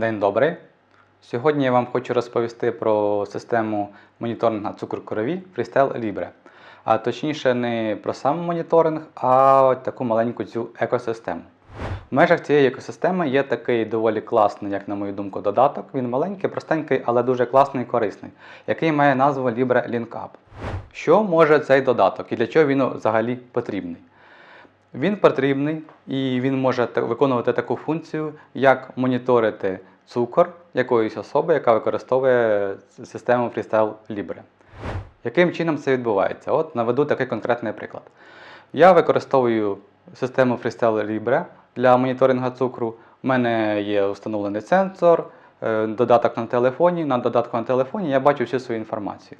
День добрий. Сьогодні я вам хочу розповісти про систему моніторингу цукру крові Freestyle Libre. А точніше, не про сам моніторинг, а от таку маленьку цю екосистему. В межах цієї екосистеми є такий доволі класний, як на мою думку, додаток. Він маленький, простенький, але дуже класний і корисний, який має назву Libre Link Up. Що може цей додаток і для чого він взагалі потрібний? Він потрібний і він може виконувати таку функцію, як моніторити цукор якоїсь особи, яка використовує систему Freestyle Libre. Яким чином це відбувається? От наведу такий конкретний приклад. Я використовую систему Freestyle Libre для моніторингу цукру. У мене є встановлений сенсор, е, додаток на телефоні. На додатку на телефоні я бачу всю свою інформацію.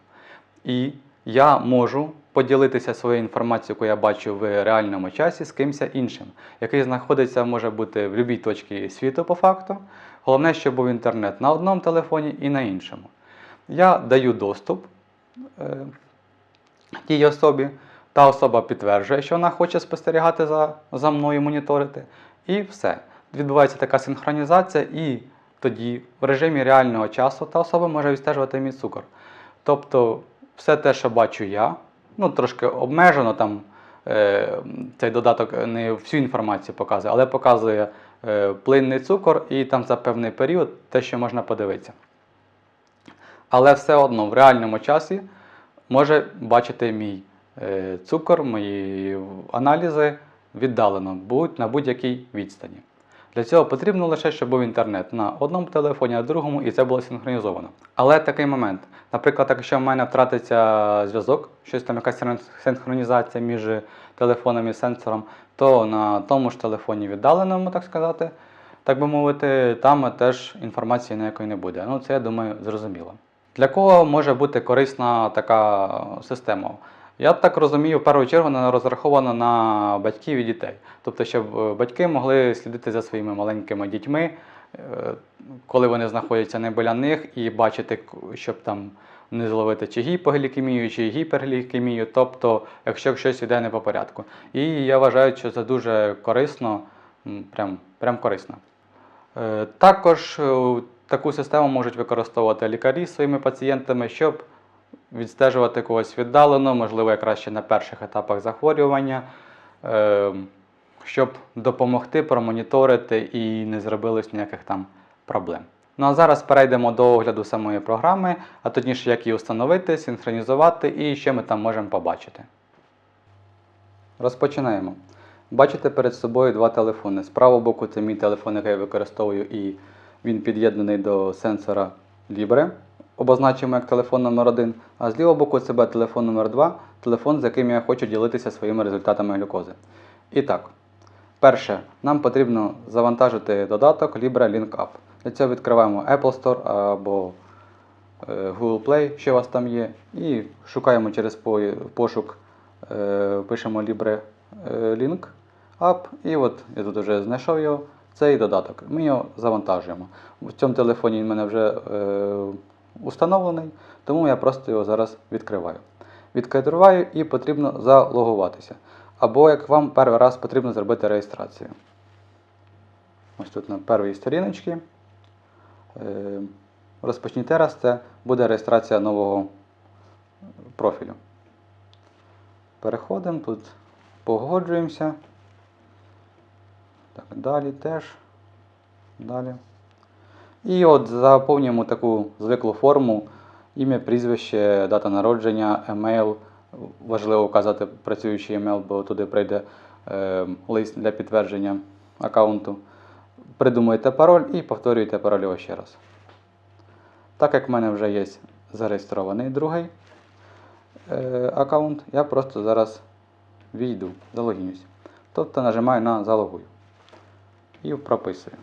І я можу поділитися своєю інформацією, яку я бачу в реальному часі, з кимось іншим, який знаходиться, може бути в будь-якій точці світу по факту. Головне, щоб був інтернет на одному телефоні і на іншому. Я даю доступ е, тій особі. Та особа підтверджує, що вона хоче спостерігати за, за мною, моніторити. І все. Відбувається така синхронізація, і тоді в режимі реального часу та особа може відстежувати мій цукор. Тобто, все те, що бачу я, ну трошки обмежено там е, цей додаток не всю інформацію показує, але показує плинний цукор і там за певний період те, що можна подивитися. Але все одно в реальному часі може бачити мій е, цукор, мої аналізи віддалено, будь на будь-якій відстані. Для цього потрібно лише, щоб був інтернет на одному телефоні, на другому, і це було синхронізовано. Але такий момент. Наприклад, якщо в мене втратиться зв'язок, щось там якась синхронізація між телефоном і сенсором, то на тому ж телефоні віддаленому, так сказати, так би мовити, там теж інформації ніякої не буде. Ну, це я думаю, зрозуміло. Для кого може бути корисна така система? Я так розумію, в першу чергу вона розрахована на батьків і дітей. Тобто, щоб е, батьки могли слідити за своїми маленькими дітьми, е, коли вони знаходяться не біля них, і бачити, щоб там не зловити чи гіпоглікемію, чи гіперглікемію, тобто, якщо щось йде не по порядку. І я вважаю, що це дуже корисно, прям, прям корисно. Е, Також таку систему можуть використовувати лікарі своїми пацієнтами, щоб відстежувати когось віддалено, можливо, якраз ще на перших етапах захворювання, е, щоб допомогти промоніторити і не зробилось ніяких там проблем. Ну а зараз перейдемо до огляду самої програми, а точніше, як її встановити, синхронізувати і що ми там можемо побачити. Розпочинаємо. Бачите перед собою два телефони. З правого боку це мій телефон, який я використовую, і він під'єднаний до сенсора Libre, обозначимо як телефон номер 1 а з лівого боку це буде телефон номер 2 телефон, з яким я хочу ділитися своїми результатами глюкози. І так, перше, нам потрібно завантажити додаток Libre Link Up. Для цього відкриваємо Apple Store або е, Google Play, що у вас там є, і шукаємо через пошук, е, пишемо Libre е, Link Up, і от я тут вже знайшов його, цей додаток. Ми його завантажуємо. В цьому телефоні він мене вже е, установлений, тому я просто його зараз відкриваю. Відкриваю і потрібно залогуватися. Або як вам перший раз потрібно зробити реєстрацію. Ось тут на першій сторіночці. Е, Розпочніть раз, це буде реєстрація нового профілю. Переходимо, тут погоджуємося. Так, далі теж. Далі. І от заповнюємо таку звиклу форму, ім'я, прізвище, дата народження, емейл. Важливо вказати працюючий емейл, бо туди прийде е, лист для підтвердження аккаунту. Придумуєте пароль і повторюєте пароль його ще раз. Так як в мене вже є зареєстрований другий е, аккаунт, я просто зараз війду, залогінюсь. Тобто нажимаю на залогуй і прописую.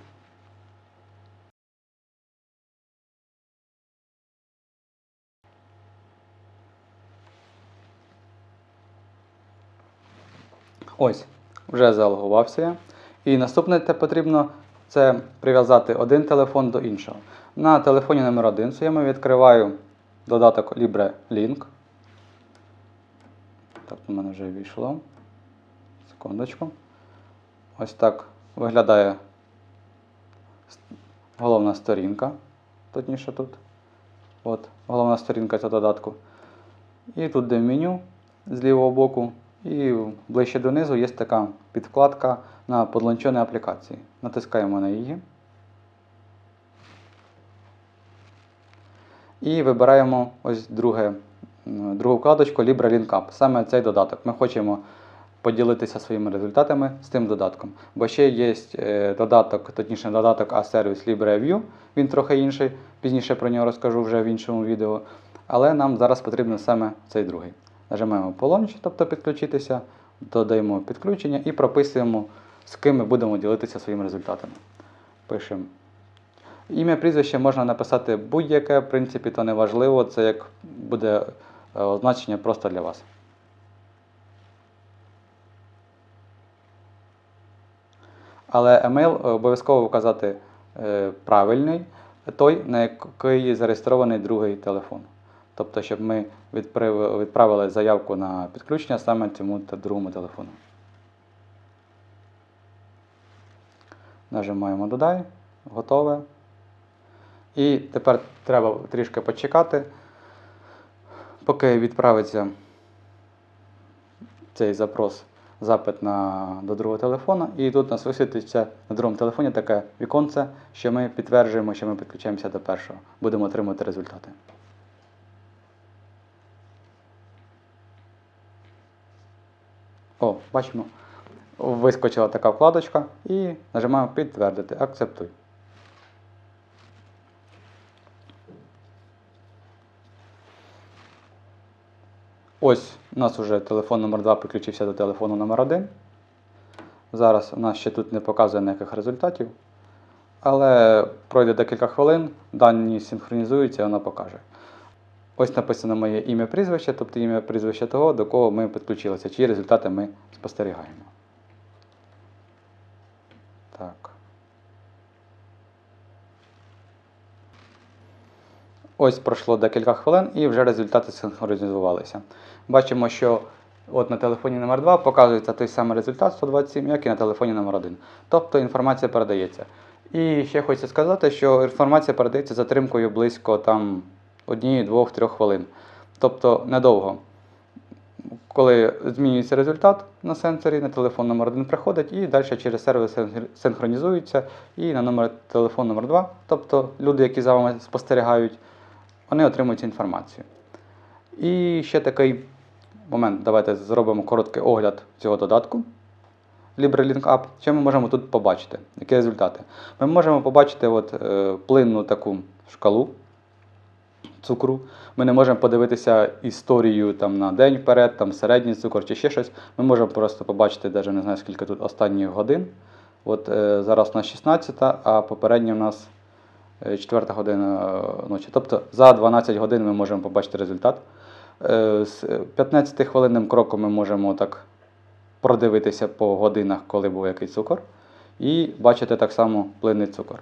Ось, вже залогувався я. І наступне те потрібно це прив'язати один телефон до іншого. На телефоні номер 1 своєму відкриваю додаток Libre Link. Так, у мене вже війшло. Секундочку. Ось так виглядає головна сторінка, точніше тут. От, головна сторінка цього додатку. І тут де меню з лівого боку. І ближче донизу є така підвкладка на подлончені аплікації. Натискаємо на її. І вибираємо ось друге, другу вкладочку Libra Link Up. Саме цей додаток. Ми хочемо поділитися своїми результатами з тим додатком. Бо ще є е, додаток, точніше додаток А-сервіс LibreView, він трохи інший, пізніше про нього розкажу вже в іншому відео. Але нам зараз потрібен саме цей другий. Нажимаємо полонч, тобто підключитися, додаємо підключення і прописуємо, з ким ми будемо ділитися своїми результатами. Пишемо Ім'я, прізвище можна написати будь-яке, в принципі, то не важливо, це як буде е, означення просто для вас. Але емейл обов'язково вказати е, правильний, той, на який зареєстрований другий телефон. Тобто, щоб ми відправили, заявку на підключення саме цьому та другому телефону. Нажимаємо Додай, готове. І тепер треба трішки почекати, поки відправиться цей запрос, запит на, до другого телефона. І тут у нас висвітиться на другому телефоні таке віконце, що ми підтверджуємо, що ми підключаємося до першого. Будемо отримувати результати. Бачимо, вискочила така вкладочка і нажимаємо підтвердити. Акцептуй. Ось у нас вже телефон номер 2 підключився до телефону номер 1 Зараз у нас ще тут не показує ніяких результатів. Але пройде декілька хвилин, дані синхронізуються і воно покаже. Ось написано моє ім'я прізвище, тобто ім'я прізвище того, до кого ми підключилися, чиї результати ми спостерігаємо. Так. Ось пройшло декілька хвилин і вже результати синхронізувалися. Бачимо, що от на телефоні номер 2 показується той самий результат 127, як і на телефоні номер 1 Тобто інформація передається. І ще хочу сказати, що інформація передається затримкою близько там 1, 2, 3 хвилин. Тобто недовго. Коли змінюється результат на сенсорі, на телефон номер 1 приходить і далі через сервер синхронізується і на номер телефон номер 2 Тобто люди, які за вами спостерігають, вони отримують цю інформацію. І ще такий момент. Давайте зробимо короткий огляд цього додатку. LibreLink App. Що ми можемо тут побачити? Які результати? Ми можемо побачити от, е, плинну таку шкалу цукру. Ми не можемо подивитися історію там, на день вперед, там, середній цукор чи ще щось. Ми можемо просто побачити, навіть не знаю, скільки тут останніх годин. От е, зараз у нас 16, а попередня у нас 4 година е, ночі. Тобто за 12 годин ми можемо побачити результат. Е, З 15-хвилинним кроком ми можемо так продивитися по годинах, коли був який цукор, і бачити так само плинний цукор.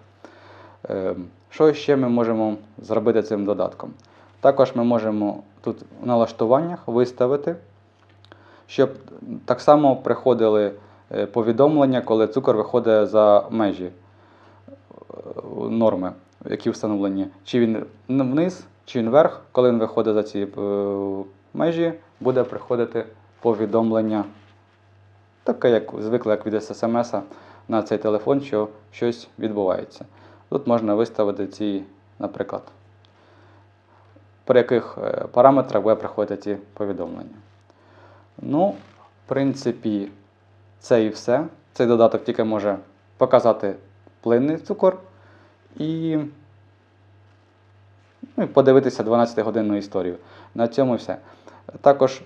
Е, Що ще ми можемо зробити цим додатком? Також ми можемо тут в налаштуваннях виставити, щоб так само приходили е, повідомлення, коли цукор виходить за межі е, норми, які встановлені. Чи він вниз, чи він вверх, коли він виходить за ці е, межі, буде приходити повідомлення, таке, як звикло, як від смс на цей телефон, що щось відбувається. Тут можна виставити ці, наприклад, при яких е, параметрах буде приходити ці повідомлення. Ну, в принципі, це і все. Цей додаток тільки може показати плинний цукор і, ну, подивитися 12-годинну історію. На цьому все. Також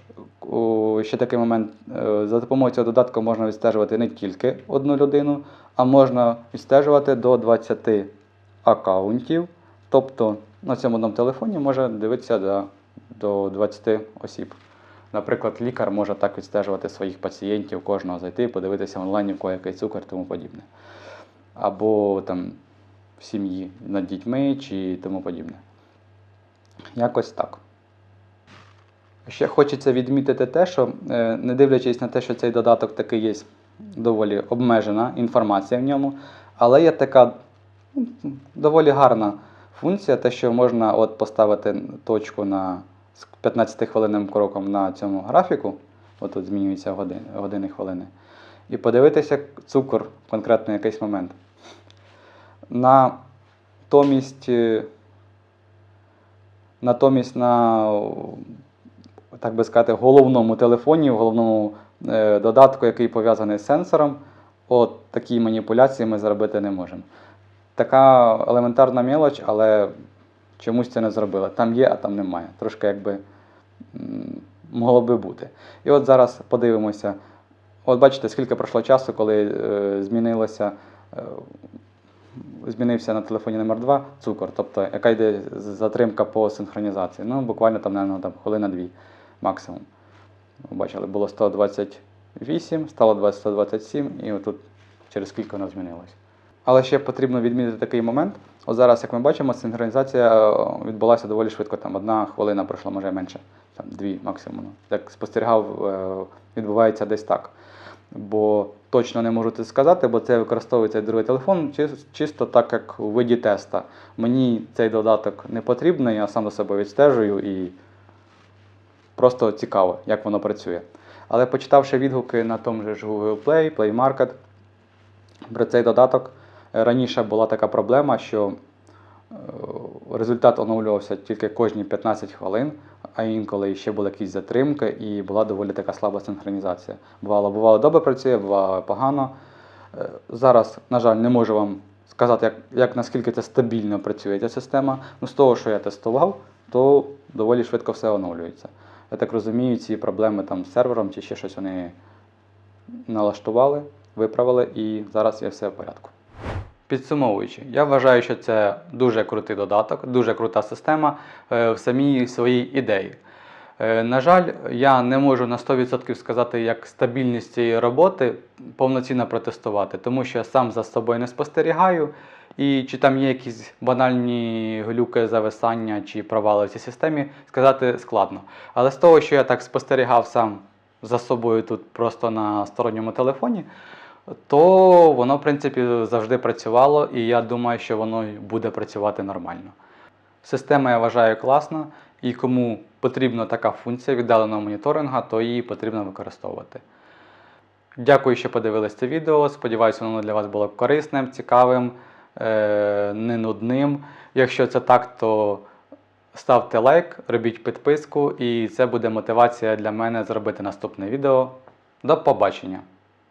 ще такий момент. е, За допомогою цього додатку можна відстежувати не тільки одну людину, а можна відстежувати до 20 аккаунтів. Тобто на цьому одному телефоні може дивитися до, до 20 осіб. Наприклад, лікар може так відстежувати своїх пацієнтів, кожного зайти, подивитися онлайн, у кого який цукор тому подібне. Або там в сім'ї над дітьми чи тому подібне. Якось так. Ще хочеться відмітити те, що е, не дивлячись на те, що цей додаток такий є доволі обмежена інформація в ньому, але є така Доволі гарна функція, те, що можна от поставити точку на з 15 хвилинним кроком на цьому графіку, от тут змінюються години, години хвилини, і подивитися цукор в конкретно якийсь момент. Натомість, е, натомість на, так би сказати, головному телефоні, в головному е, додатку, який пов'язаний з сенсором, от такі маніпуляції ми зробити не можемо. Така елементарна мелоч, але чомусь це не зробили. Там є, а там немає. Трошки якби могло би бути. І от зараз подивимося. От бачите, скільки пройшло часу, коли е, змінилося, е, змінився на телефоні номер 2 цукор, тобто яка йде затримка по синхронізації. Ну, буквально там, наверное, там хвилина дві максимум. Бачили, було 128, стало 127, і отут через скільки воно змінилось. Але ще потрібно відмітити такий момент. От зараз, як ми бачимо, синхронізація е, відбулася доволі швидко. Там одна хвилина пройшла, може менше, там дві максимум. Як спостерігав, е, відбувається десь так. Бо точно не можу це сказати, бо це використовується другий телефон чисто так, як у виді теста. Мені цей додаток не потрібний, я сам до себе відстежую і просто цікаво, як воно працює. Але почитавши відгуки на тому же ж Google Play, Play Market, про цей додаток е, раніше була така проблема, що е, результат оновлювався тільки кожні 15 хвилин, а інколи ще були якісь затримки, і була доволі така слаба синхронізація. Бувало, бувало добре працює, бувало погано. Е, Зараз, на жаль, не можу вам сказати, як, як наскільки це стабільно працює ця система. Ну, з того, що я тестував, то доволі швидко все оновлюється. Я так розумію, ці проблеми там з сервером чи ще щось вони налаштували, виправили, і зараз є все в порядку. Підсумовуючи, я вважаю, що це дуже крутий додаток, дуже крута система е, в самій своїй ідеї. Е, На жаль, я не можу на 100% сказати, як стабільність цієї роботи повноцінно протестувати, тому що я сам за собою не спостерігаю. І чи там є якісь банальні глюки, зависання чи провали в цій системі, сказати складно. Але з того, що я так спостерігав сам за собою тут просто на сторонньому телефоні, то воно, в принципі, завжди працювало, і я думаю, що воно буде працювати нормально. Система я вважаю класна, і кому потрібна така функція віддаленого моніторинга, то її потрібно використовувати. Дякую, що подивились це відео. Сподіваюся, воно для вас було корисним, цікавим, не нудним. Якщо це так, то ставте лайк, робіть підписку, і це буде мотивація для мене зробити наступне відео. До побачення!